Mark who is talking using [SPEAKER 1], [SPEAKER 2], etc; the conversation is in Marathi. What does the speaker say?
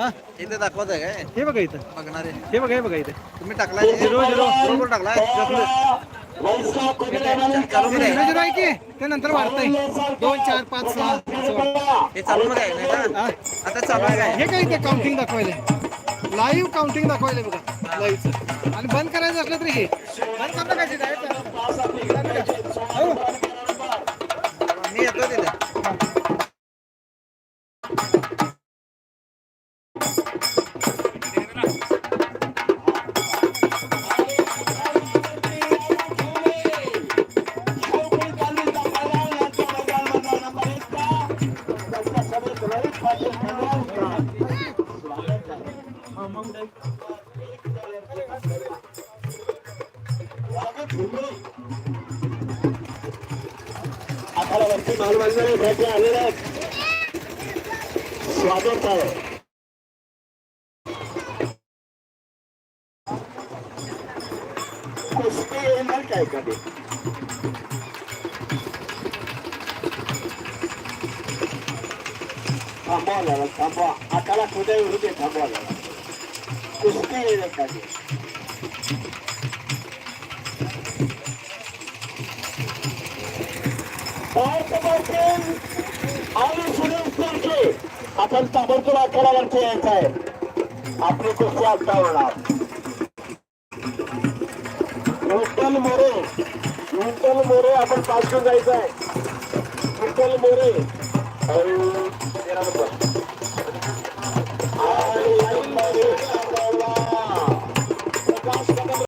[SPEAKER 1] हा?
[SPEAKER 2] इथे दाखवत आहे काय?
[SPEAKER 1] हे बघा इथं.
[SPEAKER 2] बघणारे
[SPEAKER 1] हे बघा हे बघा इथे.
[SPEAKER 2] तुम्ही टाकलाय
[SPEAKER 1] झिरो झिरो.
[SPEAKER 2] बरोबर टाकलाय? चालू मध्ये
[SPEAKER 1] झिरो
[SPEAKER 2] आहे.
[SPEAKER 1] झिरो आहे की? ते नंतर वाढतंय. दोन चार पाच सहा असं वाढतंय.
[SPEAKER 2] हे चालू मध्ये आहे नाही
[SPEAKER 1] हा.
[SPEAKER 2] का आता चालू आहे काय?
[SPEAKER 1] हे काय इथे काउंटिंग दाखवायला लाईव्ह काउंटिंग दाखवायला बघा. लाईव्हचं आणि बंद करायचं असलं तरी हे. बंद करता काय
[SPEAKER 3] स्वागत आहे कुस्ती येणार काय कधी थांबवा जरा थांबवा. आकाला कुठे येऊ दे थांबवा जरा. कुस्ती येणार कधी पार्थ पाटील आणि सुरेश तिरके आपण ताबडतोब आखाड्यावरती यायचं आहे आपली कुस्ती आता होणार विठ्ठल मोरे विठ्ठल मोरे आपण पाच जायचं आहे विठ्ठल मोरे